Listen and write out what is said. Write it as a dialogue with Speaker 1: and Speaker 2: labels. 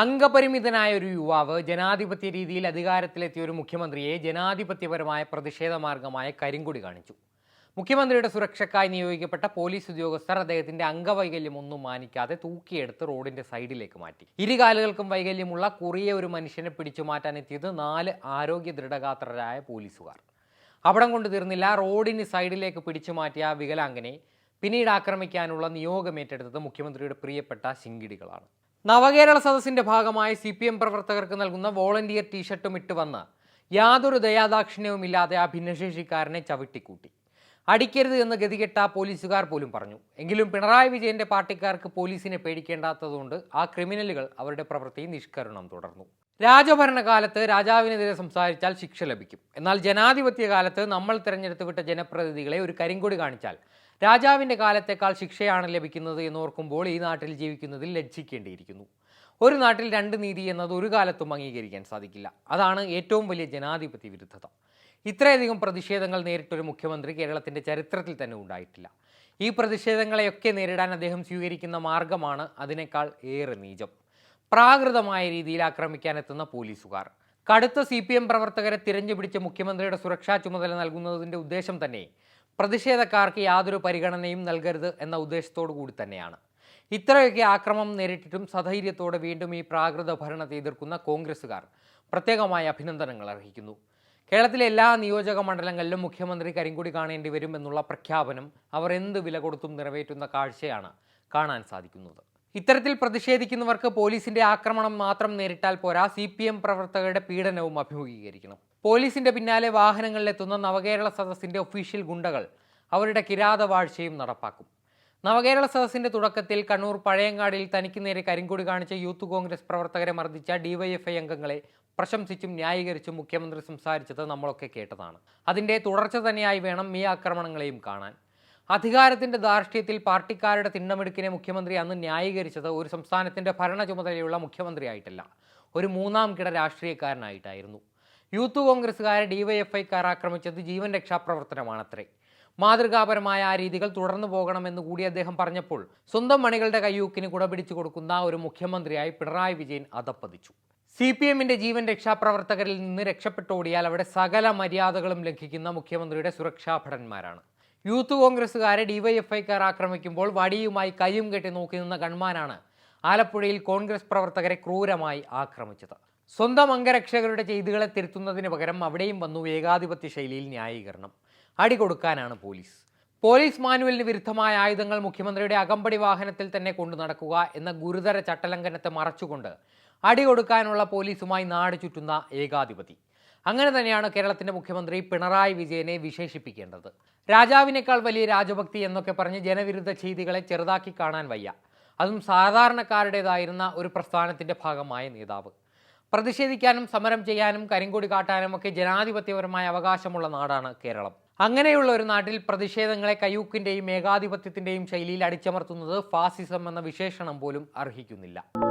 Speaker 1: അംഗപരിമിതനായ ഒരു യുവാവ് ജനാധിപത്യ രീതിയിൽ അധികാരത്തിലെത്തിയ ഒരു മുഖ്യമന്ത്രിയെ ജനാധിപത്യപരമായ പ്രതിഷേധ മാർഗമായ കരിങ്കുടി കാണിച്ചു. മുഖ്യമന്ത്രിയുടെ സുരക്ഷയ്ക്കായി നിയോഗിക്കപ്പെട്ട പോലീസ് ഉദ്യോഗസ്ഥർ അദ്ദേഹത്തിന്റെ അംഗവൈകല്യം ഒന്നും മാനിക്കാതെ തൂക്കിയെടുത്ത് റോഡിന്റെ സൈഡിലേക്ക് മാറ്റി. ഇരുകാലുകൾക്കും വൈകല്യമുള്ള കുറിയ ഒരു മനുഷ്യനെ പിടിച്ചു മാറ്റാൻ എത്തിയത് നാല് ആരോഗ്യ ദൃഢഗാത്രരായ പോലീസുകാർ. അവിടം കൊണ്ട് തീർന്നില്ല റോഡിന് സൈഡിലേക്ക് പിടിച്ചു മാറ്റിയ വികലാംഗനെ പിന്നീട് ആക്രമിക്കാനുള്ള നിയോഗം ഏറ്റെടുത്തത് മുഖ്യമന്ത്രിയുടെ പ്രിയപ്പെട്ട ശിങ്കിടികളാണ്. നവകേരള സദസ്സിന്റെ ഭാഗമായി സി പി എം പ്രവർത്തകർക്ക് നൽകുന്ന വോളണ്ടിയർ ടീഷർട്ടും ഇട്ട് വന്ന് യാതൊരു ദയാദാക്ഷിണ്യവുമില്ലാതെ ആ ഭിന്നശേഷിക്കാരനെ ചവിട്ടിക്കൂട്ടി. അടിക്കരുത് എന്ന് ഗതികെട്ട പോലീസുകാർ പോലും പറഞ്ഞു. എങ്കിലും പിണറായി വിജയന്റെ പാർട്ടിക്കാർക്ക് പോലീസിനെ പേടിക്കേണ്ടാത്തതുകൊണ്ട് ആ ക്രിമിനലുകൾ അവരുടെ പ്രവൃത്തി നിഷ്കരണം തുടർന്നു. രാജഭരണകാലത്ത് രാജാവിനെതിരെ സംസാരിച്ചാൽ ശിക്ഷ ലഭിക്കും. എന്നാൽ ജനാധിപത്യ കാലത്ത് നമ്മൾ തിരഞ്ഞെടുത്ത് വിട്ട ജനപ്രതിനിധികളെ ഒരു കരിങ്കൊടി കാണിച്ചാൽ രാജാവിന്റെ കാലത്തേക്കാൾ ശിക്ഷയാണ് ലഭിക്കുന്നത് എന്നോർക്കുമ്പോൾ ഈ നാട്ടിൽ ജീവിക്കുന്നതിൽ ലജ്ജിക്കേണ്ടിയിരിക്കുന്നു. ഒരു നാട്ടിൽ രണ്ട് നീതി എന്നത് ഒരു കാലത്തും അംഗീകരിക്കാൻ സാധിക്കില്ല. അതാണ് ഏറ്റവും വലിയ ജനാധിപത്യ വിരുദ്ധത. ഇത്രയധികം പ്രതിഷേധങ്ങൾ നേരിട്ടൊരു മുഖ്യമന്ത്രി കേരളത്തിന്റെ ചരിത്രത്തിൽ തന്നെ ഉണ്ടായിട്ടില്ല. ഈ പ്രതിഷേധങ്ങളെയൊക്കെ നേരിടാൻ അദ്ദേഹം സ്വീകരിക്കുന്ന മാർഗമാണ് അതിനേക്കാൾ ഏറെ നീചം. പ്രാകൃതമായ രീതിയിൽ ആക്രമിക്കാനെത്തുന്ന പോലീസുകാർ. കടുത്ത സി പി എം പ്രവർത്തകരെ തിരഞ്ഞുപിടിച്ച് മുഖ്യമന്ത്രിയുടെ സുരക്ഷാ ചുമതല നൽകുന്നതിന്റെ ഉദ്ദേശം തന്നെ പ്രതിഷേധക്കാർക്ക് യാതൊരു പരിഗണനയും നൽകരുത് എന്ന ഉദ്ദേശത്തോടു കൂടി തന്നെയാണ്. ഇത്രയൊക്കെ ആക്രമം നേരിട്ടിട്ടും സധൈര്യത്തോടെ വീണ്ടും ഈ പ്രാകൃത ഭരണത്തെ എതിർക്കുന്ന കോൺഗ്രസുകാർ പ്രത്യേകമായ അഭിനന്ദനങ്ങൾ അർഹിക്കുന്നു. കേരളത്തിലെ എല്ലാ നിയോജക മണ്ഡലങ്ങളിലും മുഖ്യമന്ത്രി കരിങ്കുടി കാണേണ്ടി വരും എന്നുള്ള പ്രഖ്യാപനം അവർ എന്ത് വില കൊടുത്തും നിറവേറ്റുന്ന കാഴ്ചയാണ് കാണാൻ സാധിക്കുന്നത്. ഇത്തരത്തിൽ പ്രതിഷേധിക്കുന്നവർക്ക് പോലീസിന്റെ ആക്രമണം മാത്രം നേരിട്ടാൽ പോരാ. സി പി എം പ്രവർത്തകരുടെ പീഡനവും അഭിമുഖീകരിക്കണം. പോലീസിന്റെ പിന്നാലെ വാഹനങ്ങളിലെത്തുന്ന നവകേരള സദസ്സിന്റെ ഒഫീഷ്യൽ ഗുണ്ടകൾ അവരുടെ കിരാതവാഴ്ചയും നടപ്പാക്കും. നവകേരള സദസ്സിന്റെ തുടക്കത്തിൽ കണ്ണൂർ പഴയങ്ങാടിയിൽ തനിക്ക് നേരെ കരിങ്കൊടി കാണിച്ച യൂത്ത് കോൺഗ്രസ് പ്രവർത്തകരെ മർദ്ദിച്ച ഡിവൈഎഫ്ഐ അംഗങ്ങളെ പ്രശംസിച്ചും ന്യായീകരിച്ചും മുഖ്യമന്ത്രി സംസാരിച്ചത് നമ്മളൊക്കെ കേട്ടതാണ്. അതിന്റെ തുടർച്ച തന്നെയായി വേണം ഈ ആക്രമണങ്ങളെയും കാണാൻ. അധികാരത്തിന്റെ ധാർഷ്ട്യത്തിൽ പാർട്ടിക്കാരുടെ തിണ്ണമെടുക്കിനെ മുഖ്യമന്ത്രി അന്ന് ന്യായീകരിച്ചത് ഒരു സംസ്ഥാനത്തിന്റെ ഭരണ ചുമതലയുള്ള മുഖ്യമന്ത്രിയായിട്ടല്ല ഒരു മൂന്നാം കിട രാഷ്ട്രീയക്കാരനായിട്ടായിരുന്നു. യൂത്ത് കോൺഗ്രസ്സുകാരെ ഡിവൈഎഫ്ഐക്കാർ ആക്രമിച്ചത് ജീവൻ രക്ഷാപ്രവർത്തനമാണത്രേ മാതൃകാപരമായ ആ രീതികൾ തുടർന്നു പോകണമെന്ന് കൂടി അദ്ദേഹം പറഞ്ഞപ്പോൾ സ്വന്തം മണികളുടെ കയ്യൂക്കിന് കുടപിടിച്ചു കൊടുക്കുന്ന ഒരു മുഖ്യമന്ത്രിയായി പിണറായി വിജയൻ അതപ്പതിച്ചു. സി പി എമ്മിന്റെ ജീവൻ രക്ഷാപ്രവർത്തകരിൽ നിന്ന് രക്ഷപ്പെട്ടോടിയാൽ അവിടെ സകല മര്യാദകളും ലംഘിക്കുന്ന മുഖ്യമന്ത്രിയുടെ സുരക്ഷാ ഭടന്മാരാണ്. യൂത്ത് കോൺഗ്രസ്സുകാരെ ഡിവൈഎഫ്ഐക്കാർ ആക്രമിക്കുമ്പോൾ വടിയുമായി കയ്യും കെട്ടി നോക്കി നിന്ന ഗൺമാനാണ് ആലപ്പുഴയിൽ കോൺഗ്രസ് പ്രവർത്തകരെ ക്രൂരമായി ആക്രമിച്ചത്. സ്വന്തം അംഗരക്ഷകരുടെ ചെയ്തുകളെ തിരുത്തുന്നതിന് പകരം അവിടെയും വന്നു ഏകാധിപത്യ ശൈലിയിൽ ന്യായീകരണം. അടി കൊടുക്കാനാണ് പോലീസ്. പോലീസ് മാനുവലിന് വിരുദ്ധമായ ആയുധങ്ങൾ മുഖ്യമന്ത്രിയുടെ അകമ്പടി വാഹനത്തിൽ തന്നെ കൊണ്ടു നടക്കുക എന്ന ഗുരുതര ചട്ടലംഘനത്തെ മറച്ചുകൊണ്ട് അടി കൊടുക്കാനുള്ള പോലീസുമായി നാട് ചുറ്റുന്ന ഏകാധിപതി. അങ്ങനെ തന്നെയാണ് കേരളത്തിന്റെ മുഖ്യമന്ത്രി പിണറായി വിജയനെ വിശേഷിപ്പിക്കേണ്ടത്. രാജാവിനേക്കാൾ വലിയ രാജഭക്തി എന്നൊക്കെ പറഞ്ഞ് ജനവിരുദ്ധ ചെയ്തികളെ ചെറുതാക്കി കാണാൻ വയ്യ. അതും സാധാരണക്കാരുടേതായിരുന്ന ഒരു പ്രസ്ഥാനത്തിന്റെ ഭാഗമായ നേതാവ്. പ്രതിഷേധിക്കാനും സമരം ചെയ്യാനും കരിങ്കൊടി കാട്ടാനും ഒക്കെ ജനാധിപത്യപരമായ അവകാശമുള്ള നാടാണ് കേരളം. അങ്ങനെയുള്ള ഒരു നാട്ടിൽ പ്രതിഷേധങ്ങളെ കയ്യൂക്കിന്റെയും ഏകാധിപത്യത്തിന്റെയും ശൈലിയിൽ അടിച്ചമർത്തുന്നത് ഫാസിസം എന്ന വിശേഷണം പോലും അർഹിക്കുന്നില്ല.